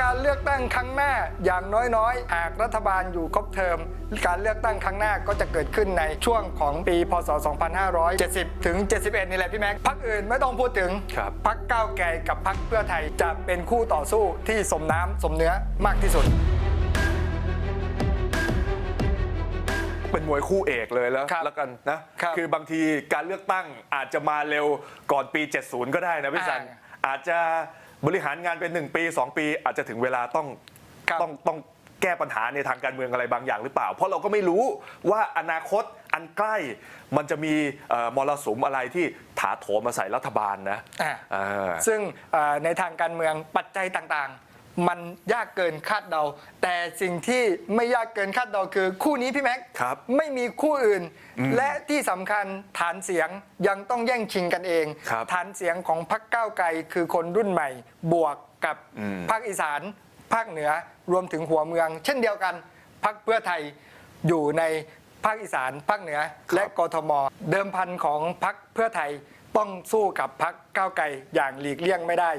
การเลือกตั้งครั้งหน้าอย่างน้อยๆ หากรัฐบาลอยู่ครบเทอม การเลือกตั้งครั้งหน้าก็จะเกิดขึ้นในช่วงของปี พศ 2570 ถึง 71 นี่แหละพี่แม็กพักอื่นไม่ต้องพูดถึงครับพักก้าวไกลกับพักเพื่อไทยจะเป็นคู่ต่อสู้ที่สมน้ำสมเนื้อมากที่สุดเป็นมวยคู่เอกเลยแล้วครับแล้วกันนะครับอบางทีการเลือกตั้งอาจจะมาเร็วก่อนปี 70 ก็ได้นะพี่สันอ่าอาจจะ บริหารงานเป็น 1 ปี 2 ปี อาจจะถึงเวลาต้องครับต้องต้องแก้ปัญหาในทางการเมืองอะไรบางอย่างหรือเปล่า เพราะเราก็ไม่รู้ว่าอนาคตอันใกล้มันจะมีเอ่อมรสุมอะไรที่ถาโถมมาใส่รัฐบาลนะอ่าอ่าซึ่งเอ่อในทางการเมืองปัจจัยต่างๆ มันยากเกินคาดเดา แต่สิ่งที่ไม่ยากเกินคาดเดาคือ คู่นี้พี่แม็กครับไม่มีคู่อื่น และที่สำคัญฐานเสียงยังต้องแย่งชิงกันเอง ครับฐานเสียงของพรรคก้าวไกลคือคนรุ่นใหม่ บวกกับอืม ภาคอีสาน ภาคเหนือรวมถึงหัวเมือง เช่นเดียวกันพรรคเพื่อไทยอยู่ในภาคอีสาน ภาคเหนือ และกทม เดิมพันของพรรคเพื่อไทย ต้องสู้กับพรรคก้าวไกลอย่างหลีกเลี่ยงไม่ได้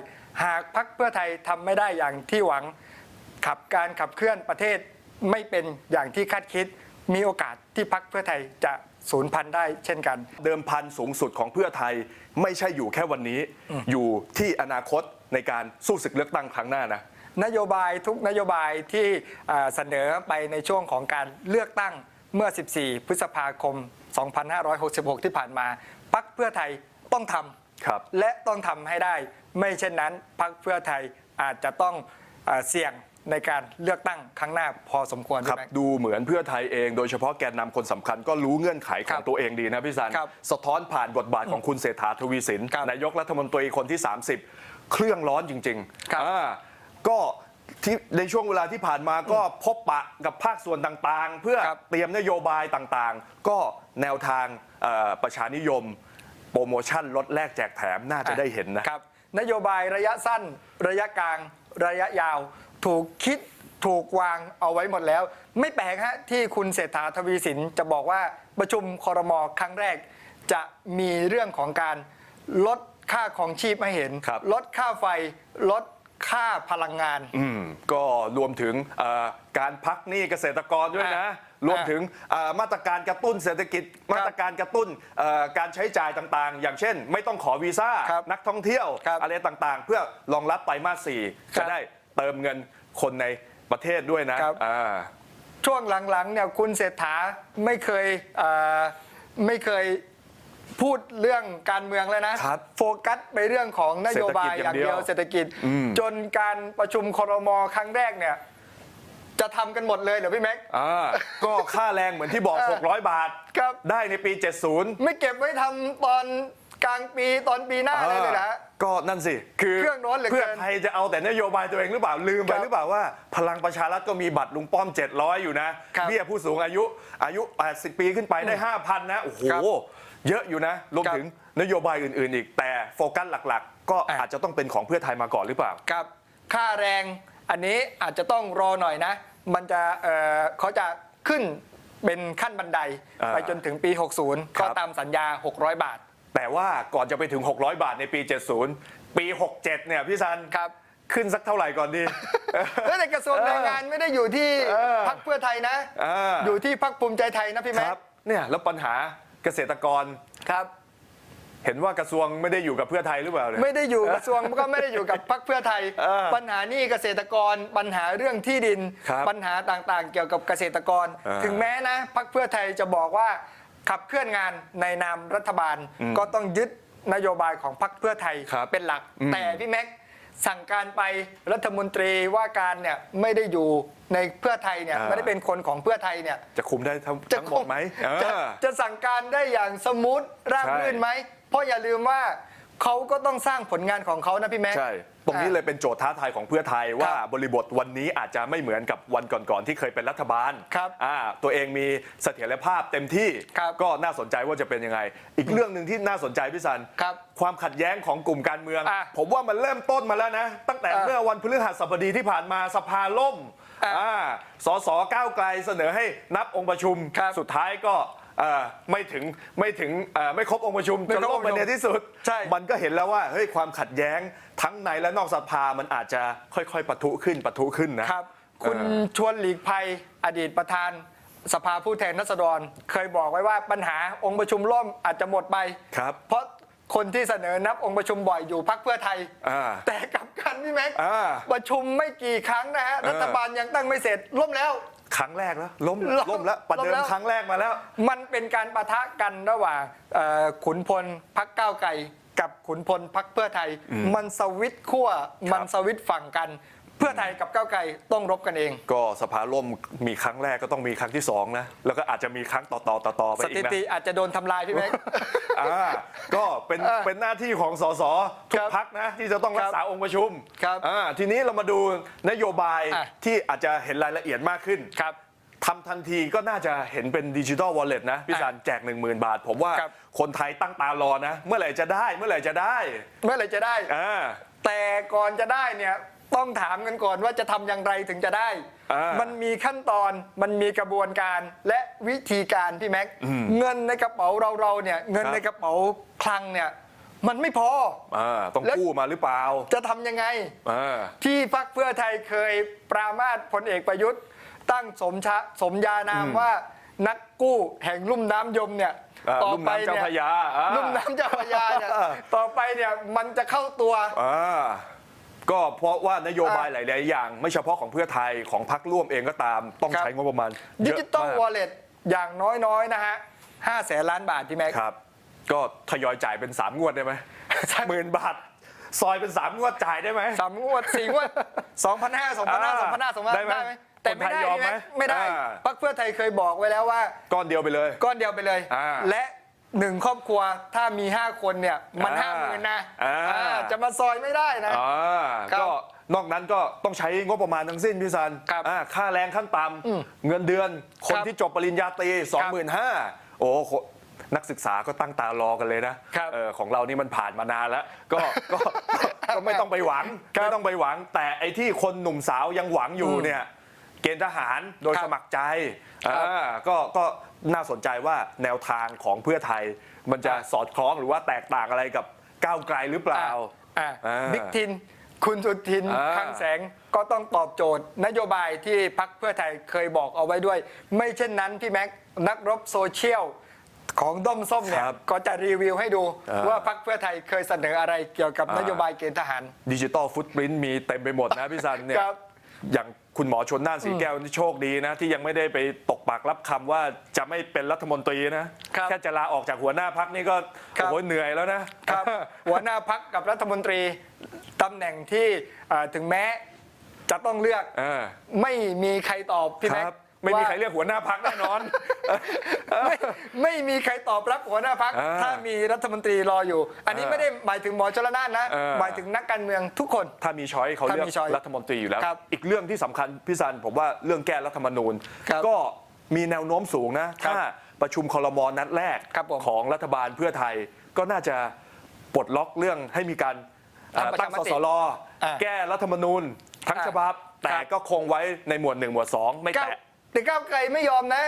หากพรรคเพื่อไทยทำไม่ได้อย่างที่หวัง ขับการขับเคลื่อนประเทศไม่เป็นอย่างที่คาดคิด มีโอกาสที่พรรคเพื่อไทยจะสูญพันธุ์ได้เช่นกัน เดิมพันสูงสุดของเพื่อไทยไม่ใช่อยู่แค่วันนี้ อยู่ที่อนาคตในการสู้ศึกเลือกตั้งครั้งหน้านะนโยบายทุกนโยบายที่อ่าเสนอไปในช่วงของการเลือกตั้งเมื่อ 14 พฤษภาคม 2566 ที่ผ่านมาพรรคเพื่อไทย ต้องทครับำและต้องทำให้ได้ ไม่เช่นนั้นพรรคเพื่อไทยอาจจะต้องอาเสี่ยงในการเลือกตั้งครั้งหน้าพอสมควรครับใช่ไหมดูเหมือนเพื่อไทยเอง โดยเฉพาะแกนนำคนสำคัญก็รู้เงื่อนไขขครัองบตัวเองดีนะพี่สัน ครับสะท้อนผ่านบทบาทของคุณเศรษฐาทวีสิน ครับนายกรัฐมนตรีคนที่ 30 เครื่องร้อนจริงครับ อ่าก็ที่ในช่วงเวลาที่ผ่านมาก็พบปะกับภาคส่วนต่างๆ เพื่อครับเตรียมนโยบายต่างๆ ก็แนวทางเอ่อประชานิยม โปรโมชั่นลดแลกแจกแถมน่าจะได้เห็นนะครับ นโยบายระยะสั้น ระยะกลาง ระยะยาว ถูกคิดถูกวางเอาไว้หมดแล้ว ไม่แปลกฮะที่คุณเศรษฐาทวีสินจะบอกว่าประชุมคอรมอครั้งแรก จะมีเรื่องของการลดค่าของชีพให้เห็น ครับ ลดค่าไฟลดค่าพลังงาน อืมก็รวมถึงเอ่อการพักหนี้เกษตรกรด้วยนะ อะ รวมถึงเอ่อมาตรการกระตุ้นเศรษฐกิจ มาตรการกระตุ้นเอ่อการใช้จ่ายต่างๆ อย่างเช่น ไม่ต้องขอวีซ่าครับนักท่องเที่ยวครับอะไรต่างๆ เพื่อรองรับไตรมาสสี่ครัจะบได้เติมเงินคนในประเทศด้วยนะครับ อ่า ช่วงหลังๆเนี่ยคุณเศรษฐาไม่เคยเอ่อไม่เคยพูดเรื่องการเมืองแล้วนะครับโฟกัสไปเรื่องของนโยบายอย่างเดียวเศรษฐกิจอืมจนการประชุมครมครั้งแรกเนี่ย จะทำกันหมดเลยเหรอพี่แม็ก อ่าก็ค่าแรงเหมือนที่บอก เออ600 บาท ครับ ได้ในปี 70ไม่เก็บไว้ทำตอนกลางปีตอนปีหน้าเลยเลยนะก็นั่นสิ คือเครื่องร้อนเหลือเกินเพื่อไทยจะเอาแต่นโยบายตัวเองหรือเปล่า ลืมไปครับหรือเปล่าว่า พลังประชารัฐก็มีบัตรลุงป้อม 700 อยู่นะครับ เบี้ยผู้สูงอายุอายุ 80 ปีขึ้นไปได้ 5,000 นะ โอ้โหครับเยอะอยู่นะ รวมครับถึงนโยบายอื่นๆ อีก แต่โฟกัสหลักๆ ก็อะอาจจะต้องเป็นของเพื่อไทยมาก่อนหรือเปล่า ครับค่าแรงอันนี้อาจจะต้องรอหน่อยนะ มันจะเอ่อเขาจะขึ้นเป็นขั้นบันไดอ่าไปจนถึงปี 60 ครัก็บ ตามสัญญา 600 บาท แต่ว่าก่อนจะไปถึง 600 บาทในปี 70 ปี 67 เนี่ยพี่ซันครับ ขึ้นสักเท่าไหร่ก่อนดี เฮ้ยแต่กระทรวงแรงงานไม่ได้อยู่ที่เออพักเพื่อไทยนะ เอออยู่ที่พักภูมิใจไทยนะพี่คแม็รักบเนี่ยแล้วปัญหาเกษตรกรครับ เห็นว่ากระทรวงไม่ได้อยู่กับเพื่อไทยหรือเปล่าเนี่ย ไม่ได้อยู่กระทรวงก็ไม่ได้อยู่กับพักเพื่อไทย เออปัญหานี่เกษตรกรปัญหาเรื่องที่ดิน ครับปัญหาต่างๆ เกี่ยวกับเกษตรกร เออถึงแม้นะพักเพื่อไทยจะบอกว่าขับเคลื่อนงานในนามรัฐบาลอืมก็ต้องยึดนโยบายของพรรคเพื่อไทยครับเป็นหลัก อืม แต่พี่แม็กสั่งการไปรัฐมนตรีว่าการเนี่ยไม่ได้อยู่ในเพื่อไทยเนี่ยไม่ได้เป็นคนของเพื่อไทยเนี่ย จะคุมได้ทั้งจะทั้งหมดไหมเอจะอ จะสั่งการได้อย่างสมูทราบใช่รื่นไหม เพราะอย่าลืมว่าเขาก็ต้องสร้างผลงานของเขานะพี่แม็ก ใช่ ตรงนี้เลยเป็นโจทย์ท้าทายของเพื่อไทยว่าบริบทวันนี้อาจจะไม่เหมือนกับวันก่อนๆที่เคยเป็นรัฐบาลครับอ่าตัวเองมีเสถียรภาพเต็มที่ ครับก็น่าสนใจว่าจะเป็นยังไง อีกเรื่องหนึ่งที่น่าสนใจพี่สันครับความขัดแย้งของกลุ่มการเมือง อะผมว่ามันเริ่มต้นมาแล้วนะ ตั้งแต่อะเมื่อวันพฤหัสบดีที่ผ่านมาสภาล่มอะอ่าสสก้าวไกลเสนอให้นับองค์ประชุม ครับสุดท้ายก็ เอ่อไม่ถึงไม่ถึงเอ่อไม่ครบองค์ประชุมไม่จนครบล่มไปองค์ประชุมในที่สุด ใช่ มันก็เห็นแล้วว่าเฮ้ยความขัดแย้งทั้งในและนอกสภามันอาจจะค่อยๆปะทุขึ้นปะทุขึ้นนะ ครับคุณเออ ชวนหลีกภัยอดีตประธาน สภาผู้แทนราษฎร เคยบอกไว้ว่าปัญหาองค์ประชุมล่มอาจจะหมดไป ครับ เพราะ คนที่เสนอนับองค์ประชุมบ่อยอยู่พักเพื่อไทย อ่า แต่กลับกันพี่แม็กอ่า ประชุมไม่กี่ครั้งนะฮะเออรัฐบาลยังตั้งไม่เสร็จล่มแล้ว ครั้งแรกแล้วล้มล้มล้มแล้วประเดิล้มแล้มวครั้งแรกมาแล้ว มันเป็นการประทะกันระหว่างเอ่อขุนพลพักก้าวไกลกับขุนพลพักเพื่อไทย มันสวิตช์ขั้วมันสวิตช์ฝั่งกันเพื่อไทยกับก้าวไกลต้องรบกันเอง ก็สภาล่มมีครั้งแรกก็ต้องมีครั้งที่สองนะแล้วก็อาจจะมีครั้งต่อต่อต่อต่อไปสอีถิกนะติอาจจะโดนทำลายพี่แม็ก อ่าก็เป็นเออเป็นหน้าที่ของสสทุคกรับพักนะที่จะต้องรักษาองค์ประชุมครับอ่าทีนี้เรามาดูนโยบายอะ ที่อาจจะเห็นรายละเอียดมากขึ้น ครับ ทำทันทีก็น่าจะเห็นเป็นดิจิ t a ลวอลเล็ตนะ พี่อะสารแจก 1 0,000 บาท ผมว่าครับ คนไทยตั้งตารอนะ เมื่อไหร่จะได้ เมื่อไหร่จะได้เมื่อไหร่จะได้ อ่าแต่ก่อนจะได้เนี่ย ต้องถามกันก่อนว่าจะทำอย่างไรถึงจะได้ อ่ามัมันมีขั้นตอนมันมีกระบวนการและวิธีการพี่แม็กเงินในกระเป๋าเราเราๆเนี่ยเงินในกระเป๋าคลังเนี่ยมันไม่พอ อ่าต้องแล้ว กู้มาหรือเปล่าจะทำยังไง อ่า ที่พักเพื่อไทยเคยปรามาสพลเอกประยุทธ์ ตั้งสมชะสมญานามว่านักกู้แห่งลุ่มน้ำยมเนี่ยอ่าต่อลุ่มไปน้ำเจ้าเนี่ยพระยาอ่า ลุ่มน้ำเจ้าพระยาเนี่ยต่อไปเนี่ยมันจะเข้าตัว อ่า ก็เพราะว่านโยบายอ่าหลาย ๆ อย่าง ไม่เฉพาะของเพื่อไทยของพรรคร่วมเองก็ตาม ต้องครับใช้งบประมาณดิเยอะจิตอลมากวอลเล็ตอย่างน้อย ๆ นะฮะห้าแสนล้านบาทพี่แม็ก ครับ ก็ทยอยจ่ายเป็น 3 งวดได้ไหมใช่หมื่นบาท ซอยเป็น 3 งวดจ่ายได้ไหม สามงวดสี่งวดสองพันห้าสองพันห้าอ่าสองพันห้าสองพันได้ไหมได้ไหมแต่ไม่ได้คนไทยยอมไหมพี่แกไม่ได้อ่า พักเพื่อไทยเคยบอกไว้แล้วว่า ก้อนเดียวไปเลย ก้อนเดียวไปเลย อ่า และ หนึ่งครอบครัวถ้ามี 5 คนเนี่ย มันอ่าห้าหมื่นนะอ่า อ่าจะมาซอยไม่ได้นะ อ่าครับก็นอกนั้นก็ต้องใช้งบประมาณทั้งสิ้นพี่ซันครับอ่าค่าแรงขั้นต่อืมำเงินเดือนคนครับที่จบปริญญาตรี25,000โอ้โหนักศึกษาก็ตั้งตารอกันเลยนะครับเออของเรานี่มันผ่านมานานแล้ว ก็ก็ก็ก็ไม่ต้องไปหวังครับไม่ต้องไปหวัง แต่ไอ้ที่คนหนุ่มสาวยังหวังอยู่อืมเนี่ย เกณฑ์ทหารโดยครับสมัครใจครับอ่าก็ก็น่าสนใจว่าแนวทางของเพื่อไทย มันจะอะสอดคล้องหรือว่าแตกต่างอะไรกับก้าวไกลหรือเปล่าอ่าอ่าบิ๊กทิน คุณสุทินอ่าคลังแสงก็ต้องตอบโจทย์ นโยบายที่พักเพื่อไทยเคยบอกเอาไว้ด้วย ไม่เช่นนั้นพี่แม็กนักรบโซเชียลของด้อมส้มเนี่ยครับก็จะรีวิวให้ดูอ่าว่าพักเพื่อไทยเคยเสนออะไรเกี่ยวกับอ่านนโยบายเกณฑ์ทหารดิจิตอลฟุตปรินต์มีเต็มไปหมดนะพี่ซันเนี่ยครับอย่าง คุณหมอชนน่านสีแก้วนี่โชคดีนะ ที่ยังไม่ได้ไปตกปากรับคำว่าจะไม่เป็นรัฐมนตรีนะ ครับแค่จะลาออกจากหัวหน้าพักนี่ก็ครับโอ้โหเหนื่อยแล้วนะ ครับหัวหน้าพักกับรัฐมนตรีตำแหน่งที่เอ่อถึงแม้จะต้องเลือก เออไม่มีใครตอบพี่คแม็กรับ ไม่มีว่าใครเรียกหัวหน้าพักแน่นอน ไม่ไม่มีใครตอบรับหัวหน้าพัก อ่าถ้ามีรัฐมนตรีรออยู่ อันนี้อ่าไม่ได้หมายถึงหมอชลนานนะเออหมายถึงนักการเมืองทุกคน ถ้ามีช้อยเขาถ้าเลือกมีช้อยรัฐมนตรีอยู่แล้ว ครับอีกเรื่องที่สำคัญพี่ซันผมว่าเรื่องแก้รัฐธรรมนูญ ครับก็มีแนวโน้มสูงนะ ครับถ้าประชุมคอรมอนัดแรกครับผมของรัฐบาลเพื่อไทย ก็น่าจะปลดล็อกเรื่องให้มีการเอ่อทำประตั้งชามสติสรอ่าแก้รัฐธรรมนูญ ทั้งอ่าฉบับ แต่ครับ ก็คงไว้ในหมวดหนึ่งหมวดสองไม่ก้าวแตะ แต่ก้าวไกลไม่ยอมนะ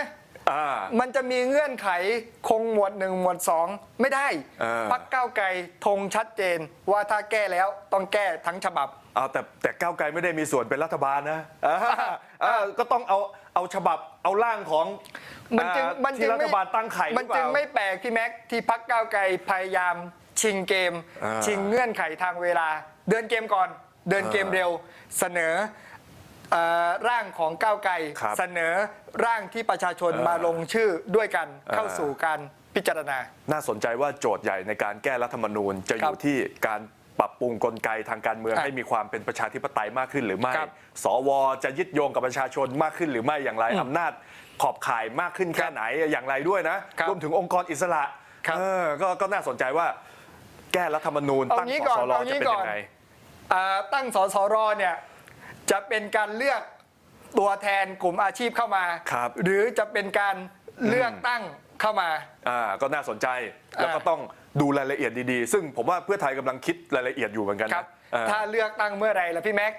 อ่า มันจะมีเงื่อนไขคงหมวดหนึ่งหมวดสองไม่ได้เออ พักก้าวไกลธงชัดเจน ว่าถ้าแก้แล้วต้องแก้ทั้งฉบับ เอาแต่แต่ก้าวไกลไม่ได้มีส่วนเป็นรัฐบาลนะอ่าอ่าก็ต้องเอาเอาฉบับเอาร่างของมันจึงอ่ามันจึที่งรัฐบาลตั้งไข่หมัรืนอเปจึงล่าไม่แปลกพี่แม็กที่พักก้าวไกลพยายามชิงเกม อ่าชิงเงื่อนไขทางเวลา เดินเกมก่อน เดินเกมอ่าเร็ว เสนอ เอ่อร่างของก้าวไกลครับเสนอร่างที่ประชาชนอ่ามมาลงชื่อด้วยกันอ่าเข้าสู่การพิจารณา น่าสนใจว่าโจทย์ใหญ่ในการแก้รัฐธรรมนูญ จะอครัยู่บที่การปรับปรุงกลไกทางการเมือง ครับให้มีความเป็นประชาธิปไตยมากขึ้นหรือไม่ ครับสวจะยึดโยงกับประชาชนมากขึ้นหรือไม่อย่างไรอำนาจขอบข่ายมากขึ้นแค่ไหนอย่างไรด้วยนะครับรวมถึงองค์กรอิสระครับ เออก็ก็น่าสนใจว่าแก้รัฐธรรมนูญเอาตั้งงี้สก่อนสรเอางี้จะเป็นก่อนยังไงอ่าตั้งสสรเนี่ย จะเป็นการเลือกตัวแทนกลุ่มอาชีพเข้ามา ครับ หรือจะเป็นการเลือกตั้งเข้ามา อ่าก็น่าสนใจแล้วก็อ่าต้องดูรายละเอียดดีๆ ซึ่งผมว่าเพื่อไทยกำลังคิดรายละเอียดอยู่เหมือนกันครับ นะเออถ้าเลือกตั้งเมื่อไหรล่ะพี่แม็ก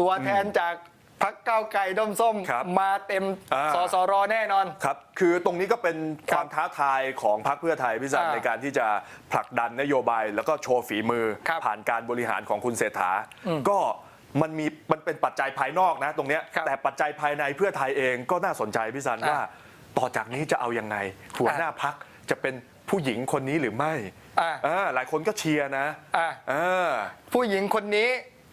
ตัวแทนจากพักเก้าวไกลด้อมส้ม ครับมาเต็มอ่า สสรแน่นอน ครับ คือตรงนี้ก็เป็นคครับวามท้าทายของพรรคเพื่อไทยพี่สันอ่าในการที่จะผลักดันนโยบายแล้วก็โชว์ฝีมือ ครับผ่านการบริหารของคุณเศรษฐา ก็ มันมีมันเป็นปัจจัยภายนอกนะตรงเนี้ยครับแต่ปัจจัยภายในเพื่อไทยเองก็น่าสนใจพี่สันอ่าว่า ต่อจากนี้จะเอายังไง หัวหน้าพักจะเป็นผู้หญิงคนนี้หรือไม่อ่าอ่าหลายคนก็เชียร์นะอ่าอ่าผู้หญิงคนนี้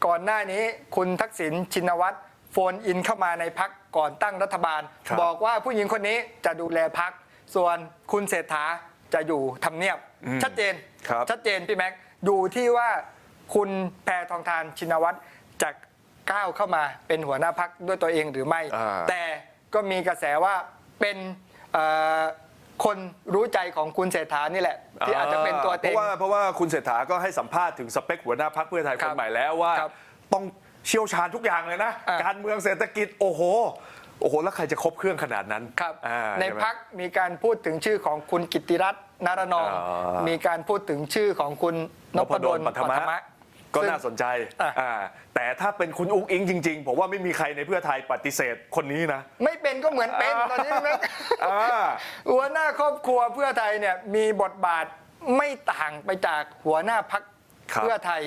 ก่อนหน้านี้คุณทักษิณชินวัตรโฟนอินเข้ามาในพักก่อนตั้งรัฐบาลครับบอกว่าผู้หญิงคนนี้จะดูแลพัก ส่วนคุณเศรษฐาจะอยู่ทำเนียบชัดเจน ครับชัดเจนพี่แม็กอยู่ที่ว่าคุณแพทองทานชินวัตร จะก้าวเข้ามาเป็นหัวหน้าพักด้วยตัวเองหรือไม่ อ่า แต่ก็มีกระแสว่าเป็นเอ่อคนรู้ใจของคุณเศรษฐานี่แหละ ที่อาจจะเป็นตัวเพเต็งราะว่าเพราะว่าคุณเศรษฐาก็ให้สัมภาษณ์ถึงสเปคหัวหน้าพักเพื่อไทยคครับนใหม่แล้วว่า ครับต้องเชี่ยวชาญทุกอย่างเลยนะ อ่า การเมืองเศรษฐกิจโอ้โห โอ้โห แล้วใครจะครบเครื่องขนาดนั้นครับอ่าในช่ไหม พักมีการพูดถึงชื่อของคุณกิตติรัตน์นารนองอ่ามีมีการพูดถึงชื่อของคุณนพดลปัทมะปัทมะ ก็ซึ่งน่าสนใจอะ อ่าแต่ถ้าเป็นคุณอุ้งอิงจริง ๆ ผมว่าไม่มีใครในเพื่อไทยปฏิเสธคนนี้นะไม่เป็นก็เหมือนเป็นตอนนี้แม็กอ่า หัวหน้าครอบครัวเพื่อไทยเนี่ยมีบทบาทไม่ต่างไปจากหัวหน้าพักครับเพื่อไทย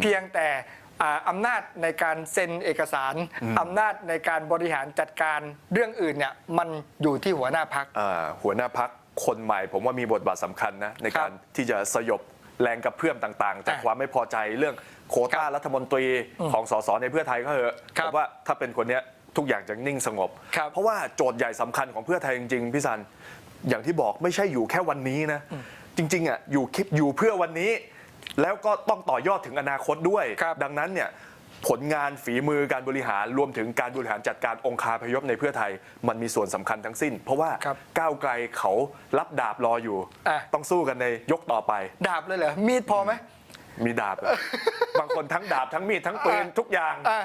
เพียงแต่อ่าอำนาจในการเซ็นเอกสารอำนาจในการบริหารจัดการเรื่องอื่นเนี่ยมันอยู่ที่หัวหน้าพัก อ่าหัวหน้าพักคนใหม่ ผมว่ามีบทบาทสำคัญนะในการที่จะสยบ แรงกระเพื่อมต่างๆ จากอะความไม่พอใจเรื่องโควต้ารัฐมนตรีของสสในเพื่อไทยก็เถอะครัผบมว่าถ้าเป็นคนเนี้ยทุกอย่างจะนิ่งสงบครับเพราะว่าโจทย์ใหญ่สำคัญของเพื่อไทยจริงๆพี่ซันอย่างที่บอกไม่ใช่อยู่แค่วันนี้นะ จริง ๆอะอยู่คิดอยู่เพื่อวันนี้ แล้วก็ต้องต่อยอดถึงอนาคตด้วยครับดังนั้นเนี่ย ผลงานฝีมือการบริหารรวมถึงการบริหารจัดการองคาพยพในเพื่อไทย มันมีส่วนสำคัญทั้งสิ้น เพราะว่าครับ ก้าวไกลเขารับดาบรออยู่ อะ ต้องสู้กันในยกต่อไป ดาบเลยเหรอ มีดพอไหม มีดาบอะบางคนทั้งดาบทั้งมีดทั้งปืนอะทุกอย่าง อะ